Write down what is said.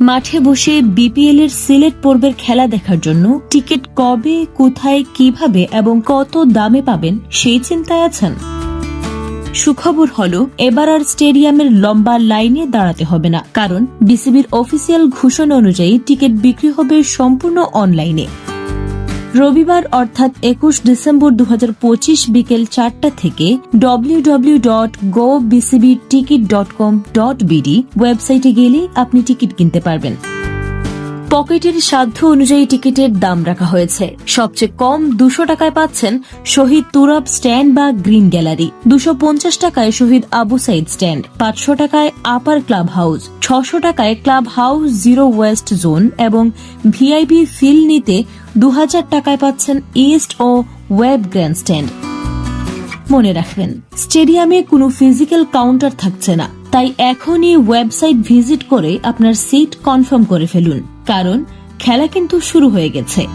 মাঠে বসে বিপিএল এর সিলেট পর্বের খেলা দেখার জন্য টিকিট কবে, কোথায়, কীভাবে এবং কত দামে পাবেন সেই চিন্তায় আছেন। সুখবর হল, এবার আর স্টেডিয়ামের লম্বা লাইনে দাঁড়াতে হবে না, কারণ বিসিবির অফিসিয়াল ঘোষণা অনুযায়ী টিকিট বিক্রি হবে সম্পূর্ণ অনলাইনে রবিবার অর্থাৎ একুশ ডিসেম্বর দু হাজার পঁচিশ বিকেল চারটা থেকে W dot go ticket dot com dot BD ওয়েবসাইটে গেলে আপনি টিকিট কিনতে পারবেন। পকেটের সাধ্য অনুযায়ী টিকিটের দাম রাখা হয়েছে। সবচেয়ে কম দুশো টাকায় পাচ্ছেন শহীদ তুরাব স্ট্যান্ড বা গ্রিন গ্যালারি। দুশো পঞ্চাশ টাকায় শহীদ আবু সাইদ স্ট্যান্ড, পাঁচশো টাকায় আপার ক্লাব হাউস, ছশো টাকায় club house zero west zone এবং ভিআইপি ফিল নিতে দু হাজার টাকায় পাচ্ছেন ইস্ট ও ওয়েব গ্র্যান্ড স্ট্যান্ড মনে রাখবেন, স্টেডিয়ামে কোনো ফিজিক্যাল কাউন্টার থাকছে না। তাই এখনই ওয়েবসাইট ভিজিট করে আপনার সিট কনফার্ম করে ফেলুন। কারণ, খেলা কিন্তু শুরু হয়ে গেছে।